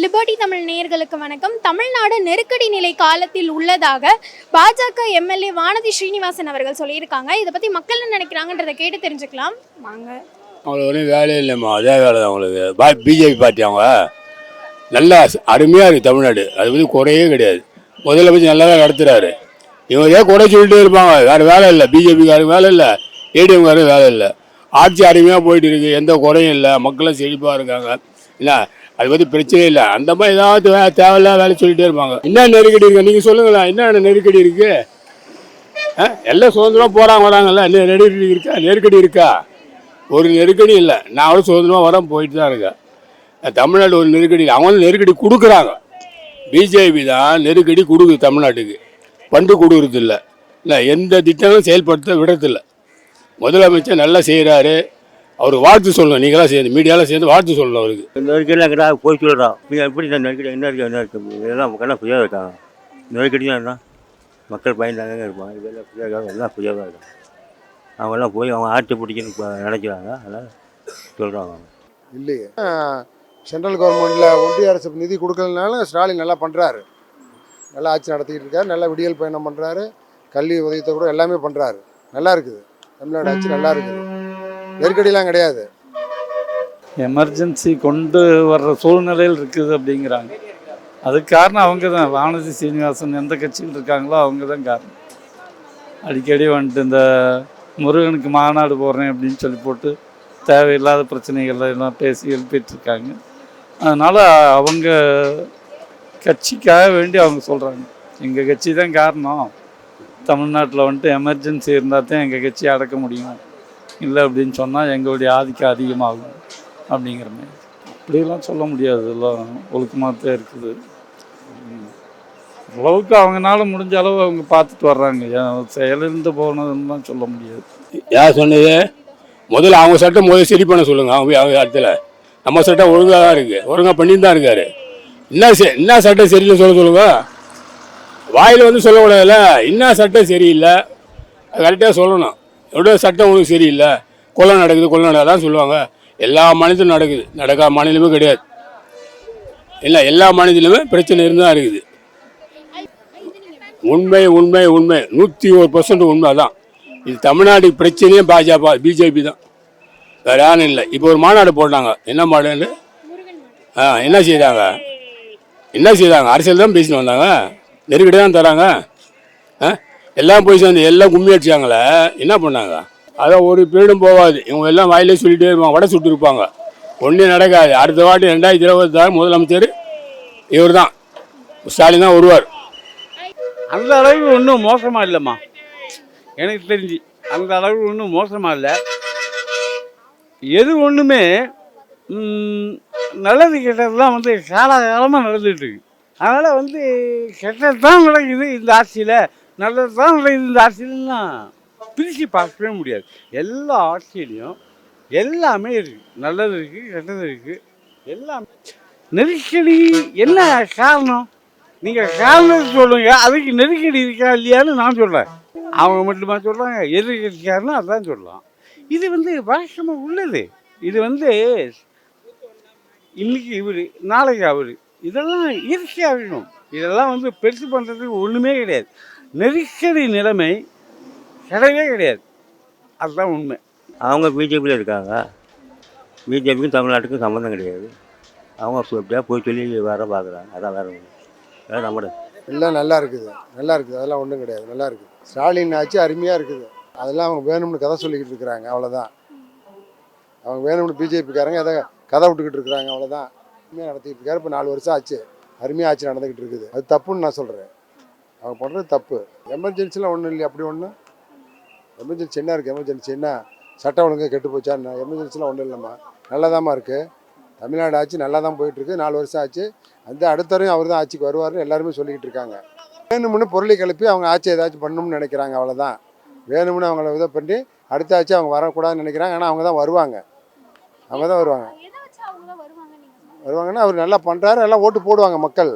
Liberty Tamil நேயர்களுக்கு வணக்கம். தமிழ்நாடு நெருக்கடி நிலை காலத்தில் உள்ளதாக பாஜக எம்எல்ஏ வானதி ஸ்ரீனிவாசன் அவர்கள் சொல்லியிருக்காங்க. இதை பற்றி மக்கள் என்ன நினைக்கிறாங்கன்றதை கேட்டு தெரிஞ்சுக்கலாம். வாங்க. அவங்களுக்கு ஒன்றும் வேலையே இல்லைம்மா. அதே வேலை தான் அவங்களுக்கு. பா பிஜேபி பார்ட்டி அவங்க. நல்லா அருமையாக இருக்குது தமிழ்நாடு. அது வந்து குறையே கிடையாது. முதலமைச்சர் நல்லா தான் நடத்துகிறாரு இவங்க ஏன் குறை சொல்லிட்டே இருப்பாங்க? வேறு வேலை இல்லை. பிஜேபிக்காரும் வேலை இல்லை. ஏடிஎம்காரங்க வேலை இல்லை. ஆட்சி அருமையாக போயிட்டு இருக்குது எந்த குறையும் இல்லை. மக்களும் செழிப்பாக இருக்காங்க. இல்லை அது பற்றி பிரச்சனை இல்லை. அந்த மாதிரி ஏதாவது வே தேவையில்லாத வேலை சொல்லிட்டே இருப்பாங்க. என்ன நெருக்கடி இருக்கு? நீங்கள் சொல்லுங்களேன் என்ன நெருக்கடி இருக்குது ஆ? எல்லாம் சுதந்திரமாக போகிறாங்க வராங்கல்ல? என்ன நெருக்கடி இருக்கா? நெருக்கடி இருக்கா? ஒரு நெருக்கடி இல்லை. நான் சுதந்திரமாக வரேன் போயிட்டு தான் இருக்கேன். தமிழ்நாடு ஒரு நெருக்கடி இல்லை. அவங்களும் நெருக்கடி கொடுக்குறாங்க. பிஜேபி தான் நெருக்கடி கொடுக்குது தமிழ்நாட்டுக்கு. பண்டு கொடுக்குறது இல்லை இல்லை எந்த திட்டங்களும் செயல்படுத்த விடுறதில்ல. முதலமைச்சர் நல்லா செய்கிறாரு அவர் வாழ்த்து சொல்லணும். நீங்களாம் சேர்ந்து மீடியாலாம் சேர்ந்து வாழ்த்து சொல்லணும் அவருக்கு. நெருக்கடிலாம் போய் சொல்கிறோம் நீங்கள் எப்படி இந்த நெருக்கடி என்ன இருக்குது என்ன இருக்குது இதெல்லாம் மக்கள்லாம் ஃப்ரீயாக இருக்காங்க. நெருக்கடி தான் என்ன? மக்கள் பயந்தாங்க இருப்பாங்க. இதெல்லாம் ஃப்ரீயாக இருக்காங்க எல்லாம் ஃப்ரீயாக தான் இருக்காங்க அவங்கெல்லாம் போய் அவங்க ஆட்சி பிடிக்கணும்னு இப்போ நினைக்கிறாங்க. அதனால் சொல்கிறாங்க இல்லையே. சென்ட்ரல் கவர்மெண்ட்டில் ஒன்றிய அரசு நிதி கொடுக்கலனாலும் ஸ்டாலின் நல்லா பண்ணுறாரு நல்லா ஆட்சி நடத்திக்கிட்டு இருக்காரு. நல்லா விடியல் பயணம் பண்ணுறாரு கல்வி உதவித்தொகை கூட எல்லாமே பண்ணுறாரு நல்லா இருக்குது. தமிழ்நாடு ஆட்சி நல்லா இருக்குது. நெருக்கடிலாம் கிடையாது. எமர்ஜென்சி கொண்டு வர்ற சூழ்நிலையில் இருக்குது அப்படிங்கிறாங்க. அதுக்கு காரணம் அவங்க தான். வானதி சீனிவாசன் எந்த கட்சியில் இருக்காங்களோ அவங்க தான் காரணம். அடிக்கடி வந்துட்டு இந்த முருகனுக்கு மாநாடு போடுறேன் அப்படின்னு சொல்லி போட்டு தேவையில்லாத பிரச்சனைகள் எல்லாம் பேசி எழுப்பிட்டுருக்காங்க. அதனால் அவங்க கட்சிக்காக வேண்டி அவங்க சொல்கிறாங்க எங்கள் கட்சி தான் காரணம். தமிழ்நாட்டில் வந்துட்டு எமர்ஜென்சி இருந்தால் தான் எங்கள் கட்சியை அடக்க முடியும். இல்லை அப்படின்னு சொன்னால் எங்களுடைய ஆதிக்கம் அதிகமாகும் அப்படிங்கிற மாதிரி. அப்படியெல்லாம் சொல்ல முடியாது. எல்லாம் ஒழுக்கமாக தான் இருக்குது. அளவுக்கு ஓரளவுக்கு அவங்கனால முடிஞ்ச அளவு அவங்க பார்த்துட்டு வர்றாங்க. ஏன் செயலிருந்து போனதுன்னு தான் சொல்ல முடியாது. யார் சொன்னது? முதல்ல அவங்க சட்டம் முதல்ல சரி பண்ண சொல்லுங்கள் அவங்க அவங்க இடத்துல. நம்ம சட்டம் ஒழுங்காக தான் இருக்குது ஒழுங்காக பண்ணிட்டு தான் இருக்காரு. என்ன செ- என்ன சட்டம் சரியில்லை சொல்ல சொல்லுங்கள் வாயில் வந்து சொல்லக்கூடாதுல்ல என்ன சட்டம் சரியில்லை? கரெக்டாக சொல்லணும். எவ்வளோ சட்டம் ஒழுங்கு சரியில்லை. கொலை நடக்குது கொலை நடக்குதான் சொல்லுவாங்க. எல்லா மாநிலத்திலும் நடக்குது. நடக்காத மாநிலமே கிடையாது. இல்லை எல்லா மாநிலத்திலுமே பிரச்சனை இருந்து தான் இருக்குது. உண்மை உண்மை உண்மை. நூற்றி ஒரு பர்சன்ட் உண்மை தான் இது தமிழ்நாடு பிரச்சனையே பாஜக பிஜேபி தான். வேற யாரும் இல்லை. இப்போ ஒரு மாநாடு போட்டாங்க என்ன மாநாடு ஆ என்ன செய்கிறாங்க என்ன செய்கிறாங்க அரசியல் தான் பேசிட்டு வந்தாங்க. நெருக்கடி தான் தராங்க. ஆ? எல்லாம் போய் சேர்ந்து எல்லாம் கும்மி அடிச்சாங்களே என்ன பண்ணாங்க? அதான் ஒரு பீரியடும் போகாது. இவங்க எல்லாம் வாயிலே சொல்லிட்டே இருப்பாங்க வடை சுட்டு இருப்பாங்க. ஒன்றும் நடக்காது. அடுத்த வாட்டி ரெண்டாயிரத்தி இருபத்தாறு முதலமைச்சர் இவர் தான் ஸ்டாலின் தான் வருவார் அந்த அளவுக்கு ஒன்றும் மோசமாக இல்லைம்மா. எனக்கு தெரிஞ்சு அந்த அளவுக்கு ஒன்றும் மோசமாக இல்லை. எது ஒன்றுமே நல்லது கெட்டதுலாம் வந்து காலகாலமாக நடந்துகிட்டு இருக்கு. அதனால் வந்து கெட்டது தான் நடக்குது இந்த ஆட்சியில். நல்லது. தான் இந்த ஆட்சியிலலாம் பிரித்து பார்க்கவே முடியாது. எல்லா ஆட்சியிலையும் எல்லாமே இருக்குது நல்லது இருக்குது கெட்டது இருக்குது எல்லாமே நெருக்கடி என்ன காரணம்? நீங்கள் காரணம் சொல்லுங்க. அதுக்கு நெருக்கடி இருக்கா இல்லையான்னு நான் சொல்கிறேன் அவங்க மட்டுமா சொல்கிறாங்க எதிர்கட்சிக்காரனும் அதான் சொல்லலாம். இது வந்து வழக்கமாக உள்ளது. இது வந்து இன்னைக்கு இவர் நாளைக்கு அவர். இதெல்லாம் இயற்கையாக இருக்கணும். இதெல்லாம் வந்து பெருசு பண்ணுறதுக்கு ஒன்றுமே கிடையாது. நெருக்கடி நிலைமை கிடையவே கிடையாது. அதுதான் உண்மை. அவங்க பிஜேபியில் இருக்காங்க. பிஜேபிக்கும் தமிழ்நாட்டுக்கும் சம்மந்தம் கிடையாது. அவங்க எப்படியா போய் சொல்லி வர பார்க்குறாங்க அதான் வேற நம்மட எல்லாம் நல்லா இருக்குது. நல்லா இருக்குது. அதெல்லாம் ஒன்றும் கிடையாது. நல்லா இருக்குது. ஸ்டாலின் ஆட்சி அருமையாக இருக்குது. அதெல்லாம் அவங்க வேணும்னு கதை சொல்லிக்கிட்டு இருக்கிறாங்க. அவ்வளோதான் அவங்க வேணும்னு பிஜேபிக்காரங்க எதை கதை விட்டுக்கிட்டு இருக்கிறாங்க. அவ்வளோதான் அருமையாக நடத்திக்கிட்டு இருக்காரு. இப்போ நாலு வருஷம் ஆச்சு. அருமையாக ஆட்சி நடந்துக்கிட்டு இருக்குது. அது தப்புன்னு நான் சொல்கிறேன் அவங்க பண்ணுறது தப்பு. எமர்ஜென்சிலாம் ஒன்றும் இல்லையா? அப்படி ஒன்று எமர்ஜென்சி என்ன இருக்குது எமர்ஜென்சி என்ன? சட்டம் ஒழுங்கு கெட்டு போச்சா? என்ன? எமர்ஜென்சிலாம் ஒன்றும் இல்லைம்மா. நல்லாதாம்மா இருக்குது தமிழ்நாடு ஆட்சி நல்லா தான் போயிட்டுருக்கு. நாலு வருஷம் ஆச்சு. அந்த அடுத்தவரையும் அவர் தான் ஆட்சிக்கு வருவார்னு எல்லாருமே சொல்லிக்கிட்டு இருக்காங்க. வேணும்னு பொருளை கிளப்பி அவங்க ஆட்சி ஏதாச்சும் பண்ணணும்னு நினைக்கிறாங்க அவ்வளோதான் வேணும்னு அவங்கள இதை பண்ணி அடுத்த ஆட்சி அவங்க வரக்கூடாதுன்னு நினைக்கிறாங்க. ஆனால் அவங்க தான் வருவாங்க. அவங்க தான் வருவாங்க வருவாங்கன்னா அவர் நல்லா பண்ணுறாரு எல்லாம் ஓட்டு போடுவாங்க மக்கள்.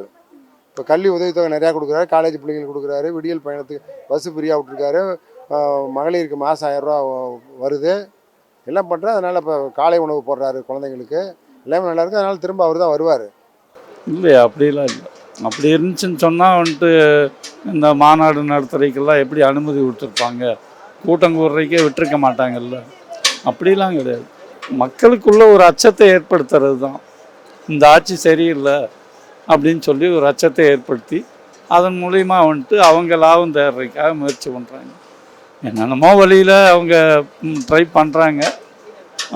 இப்போ கல்வி உதவித்தொகை நிறையா கொடுக்குறாரு காலேஜ் பிள்ளைங்களுக்கு கொடுக்குறாரு விடியல் பயணத்துக்கு பஸ்ஸு ஃப்ரீயாக விட்ருக்காரு மகளிருக்கு மாதம் ஆயிரரூவா வருது. எல்லாம் பண்ணுறாரு அதனால் இப்போ காலை உணவு போடுறாரு குழந்தைங்களுக்கு. எல்லாமே நல்லா இருக்கு அதனால் திரும்ப அவர் தான் வருவார். இல்லையா அப்படிலாம் இல்லை. அப்படி இருந்துச்சுன்னு சொன்னால் வந்துட்டு இந்த மாநாடு நடத்துறதுக்கெல்லாம் எப்படி அனுமதி கொடுத்துருப்பாங்க? கூட்டம் கூடுறதுக்கே விட்டுருக்க மாட்டாங்கல்ல. அப்படிலாம் கிடையாது. மக்களுக்குள்ள ஒரு அச்சத்தை ஏற்படுத்துறது தான் இந்த ஆட்சி சரியில்லை. அப்படின்னு சொல்லி ஒரு அச்சத்தை ஏற்படுத்தி அதன் மூலிமா வந்துட்டு அவங்க லாபம் தேடுறதுக்காக முயற்சி பண்ணுறாங்க என்னென்னமோ வழியில் அவங்க ட்ரை பண்ணுறாங்க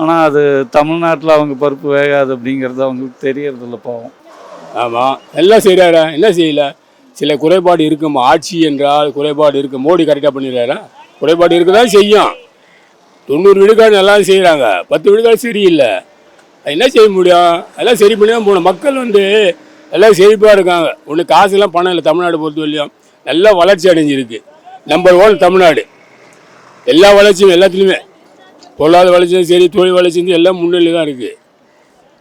ஆனால் அது தமிழ்நாட்டில் அவங்க பருப்பு வேகாது அப்படிங்கிறது அவங்களுக்கு தெரியறதில்ல பாவம். ஆமாம் எல்லாம் செய்கிறாரா என்ன செய்யல? சில குறைபாடு இருக்குமா ஆட்சி என்றால் குறைபாடு இருக்கு. மோடி கரெக்டாக பண்ணிடுறாரா? குறைபாடு இருக்க தான் செய்யும். தொண்ணூறு விழுக்காடு நல்லா செய்கிறாங்க பத்து விழுக்காடு சரியில்லை. என்ன செய்ய முடியும்? எல்லாம் சரி பண்ணி தான் போகணும். மக்கள் வந்து எல்லாம் செழிப்பாக இருக்காங்க. ஒன்று காசுலாம் பணம் இல்லை தமிழ்நாடு பொறுத்த வரையும் நல்லா வளர்ச்சி அடைஞ்சிருக்கு. Number one Tamil Nadu. எல்லா வளர்ச்சியும் எல்லாத்துலேயுமே. பொருளாதார வளர்ச்சியும் சரி தொழில் வளர்ச்சியும் எல்லாம் முன்னிலை தான் இருக்குது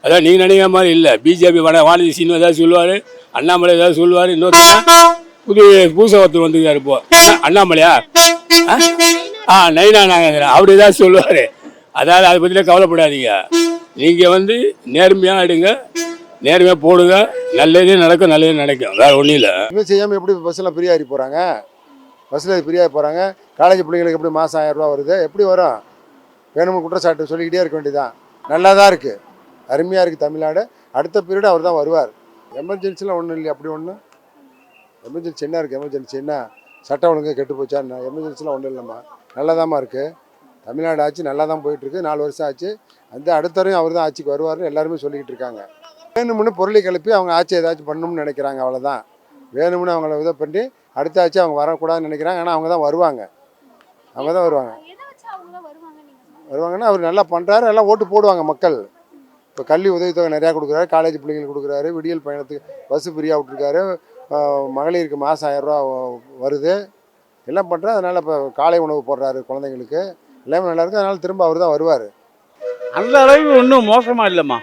அதான் நீங்கள் நினைக்கிற மாதிரி இல்லை. பிஜேபி வட வானதி சீனு ஏதாவது சொல்லுவார்? அண்ணாமலை ஏதாவது சொல்லுவார்? இன்னொருத்தர் புது புதுசாக ஒருத்தர் வந்துருக்காரு இப்போ. அண்ணாமலையா? ஆ? ஆ நைனா நாங்கள் அவர் ஏதாவது சொல்லுவார். அதாவது அதை பற்றிலாம் கவலைப்படாதீங்க. நீங்கள் வந்து நேர்மையாக எடுங்க. நேர்மையாக போடுங்க. நல்லதே நடக்கும் நல்லதே நடக்கும். வேறு ஒன்றும் இல்லை. எதுவுமே செய்யாமல் எப்படி பஸ்ஸில் ஃப்ரீயாகி போகிறாங்க பஸ்ஸில் ஃப்ரீயாக போகிறாங்க காலேஜ் பிள்ளைங்களுக்கு எப்படி மாதம் ஆயிரம் ரூபா வருது? எப்படி வரும்? வேணும்னு குற்றச்சாட்டு சொல்லிக்கிட்டே இருக்க வேண்டியதான் நல்லா தான் இருக்குது அருமையாக இருக்குது தமிழ்நாடு. அடுத்த பீரியட் அவர் தான் வருவார் எமர்ஜென்சிலாம் ஒன்றும் இல்லை அப்படி ஒன்றும் எமர்ஜென்சி என்ன இருக்குது எமர்ஜென்சி என்ன சட்டம் ஒழுங்கு கெட்டு போச்சா என்ன எமர்ஜென்சிலாம் ஒன்றும் இல்லைம்மா. நல்லாதாம்மா இருக்குது தமிழ்நாடு ஆட்சி நல்லா தான் போயிட்டுருக்கு நாலு வருஷம் ஆச்சு. அந்த அடுத்தவரையும் அவர் தான் ஆட்சிக்கு வருவார்னு எல்லாருமே சொல்லிக்கிட்டு இருக்காங்க. வேணும்னு பொருளை கிளப்பி அவங்க ஆட்சி ஏதாச்சும் பண்ணணும்னு நினைக்கிறாங்க அவ்வளோதான் வேணும்னு அவங்கள இதை பண்ணி அடுத்த ஆட்சி அவங்க வரக்கூடாதுன்னு நினைக்கிறாங்க ஆனால் அவங்க தான் வருவாங்க. அவங்க தான் வருவாங்க. வருவாங்கன்னா அவர் நல்லா பண்ணுறாரு எல்லாம் ஓட்டு போடுவாங்க மக்கள். இப்போ கல்வி உதவித்தொகை நிறையா கொடுக்குறாரு காலேஜ் பிள்ளைங்களுக்கு கொடுக்குறாரு விடியல் பயணத்துக்கு பஸ்ஸு ஃப்ரீயாக விட்ருக்காரு ஆஹ் மகளிருக்கு மாதம் ஆயிரரூவா வருது. எல்லாம் பண்ணுறாரு அதனால் இப்போ காலை உணவு போடுறாரு குழந்தைங்களுக்கு. எல்லாமே நல்லா இருக்குது அதனால் திரும்ப அவர் தான் வருவார். அந்த அளவுக்கு ஒன்றும் மோசமாக இல்லைம்மா.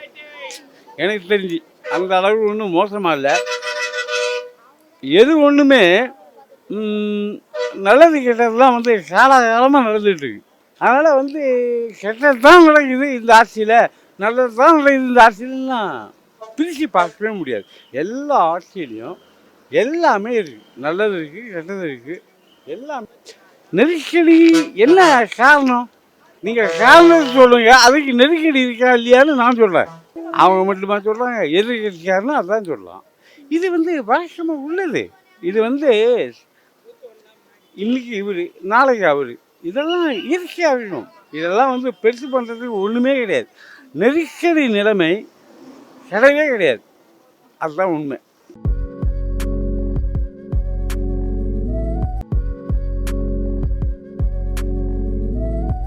எனக்கு தெரிஞ்சு அந்த அளவுக்கு ஒன்றும் மோசமாக இல்லை. எது ஒன்றுமே நல்லது கெட்டதுலாம் வந்து காலகாலமாக நடந்துட்டு அதனால் வந்து கெட்டது தான் நடக்குது இந்த ஆட்சியில் நல்லது தான் நடக்குது இந்த ஆட்சியிலாம் பிரித்து பார்க்கவே முடியாது. எல்லா ஆட்சியிலையும் எல்லாமே இருக்குது நல்லது இருக்குது கெட்டது இருக்குது எல்லாமே நெருக்கடி என்ன காரணம்? நீங்கள் காரணம் சொல்லுங்கள் அதுக்கு நெருக்கடி இருக்கா இல்லையான்னு நான் சொல்கிறேன் அவங்க மட்டுமா சொல்கிறாங்க எதிர்கட்சிக்காரன்னு அதான் சொல்லலாம். இது வந்து வழக்கமாக உள்ளது. இது வந்து இன்னைக்கு இவர் நாளைக்கு அவர். இதெல்லாம் இயற்கையாக வேணும். இதெல்லாம் வந்து பெருசு பண்ணுறதுக்கு ஒன்றுமே கிடையாது. நெருக்கடி நிலைமை கிடையவே கிடையாது. அதுதான் உண்மை.